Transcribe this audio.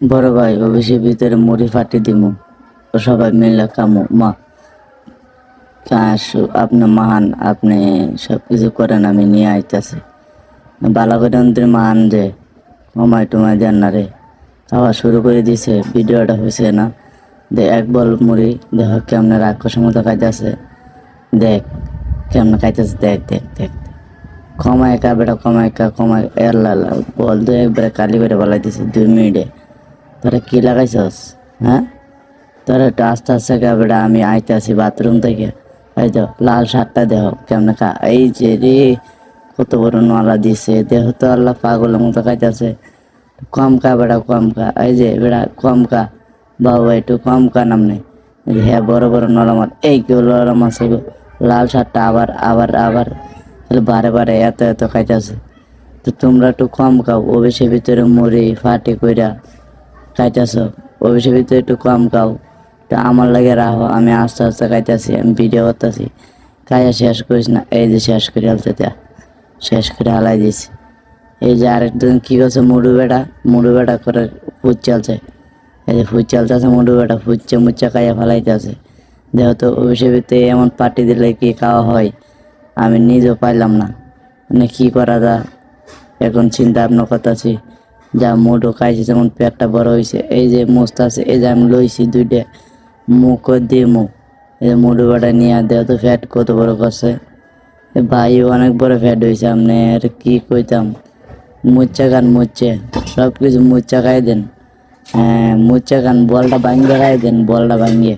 বড় ভাই, অফিসের ভিতরে মুড়ি ফাটি দিমু। ও সবাই মিলে কামু, মা। কাশু আপনি মহান, আপনি সব কিছু করেন, আমি নিয়ে আইতাছি। বালা করে মহান যে কমাই টমাই দেন না রে। খাওয়া শুরু করে দিছে, ভিডিওটা হয়েছে না। দে এক বল মুড়ি দেখ কেমনে রাক্ষসের মতো খাইতেছে। দেখ, কেমনে খাইতেছে, দেখ দেখ দেখ কমায় কা বেটা, কমায় কা, কমায় লালা বল তো একবারে কালি বেড়ে বলাই দিছে দুই মিনিটে। তোরা কি লাগাইছস হ্যাঁ? তোরা একটু আস্তে আস্তে বেটা আমি আইতে আসি বাথরুম থেকে। এই তো লাল শার্টটা দেহ কেমনে খা এই যে রে, কত বড় নলা দিছে। দেহ তো আল্লাহ পাগলের মতো খাইতেছে কম কা বেড়া, কম কা। এই যে বেড়া, কম কা। বাবা, একটু কম কা নামনে। হ্যাঁ বড় বড় নলা মার এই কেউ নলা মাছ লাল শার্টটা আবার আবার আবার। বারে বারে এত এত খাইতেছে তো তোমরা একটু কম খাও, অফিসের ভিতরে মুড়ি ফাটি কইরা। খাইতেছ অফিসের ভিতরে একটু কম খাও। তো আমার লাগে রাখো আমি আস্তে আস্তে খাইতেছি, আমি ভিডিও করতেছি। খাইয়া শেষ করিস না, এই যে শেষ করে হালতে শেষ করে হালাই দিছি। এই যে আরেকজন কী করছে মুড়ু বেটা? মুড়ু বেটা করে ফুট চলছে। এই যে ফুট চলতেছে, মুড়ু বেটা ফুচছে মুচ্চা খাইয়া ফেলাইতেছে। যেহেতু অফিসের ভিতরে এমন পার্টি দিলে কি খাওয়া হয়, আমি নিজেও পাইলাম না। মানে কী করা যা এখন চিন্তা ভাবনা করতেছি। যা মুডও খাইছে, যেমন পেটটা বড় হয়েছে এই যে মোস্ত আছে, এই যে আমি লইছি দুইটা মুখ দিয়ে মুখ এই যে মুডু বাটা নিয়ে দেহ তো ফ্যাট কত বড় করছে। এ ভাই অনেক বড় ফ্যাট হয়েছে আপনি আর কি কইতাম? মুচ্চা খান মুচ্ছে সব কিছু মুচ্চা খাই দেন। হ্যাঁ মুচ্চা খান, বলটা ভাঙিয়ে খাই দেন, বলটা ভাঙিয়ে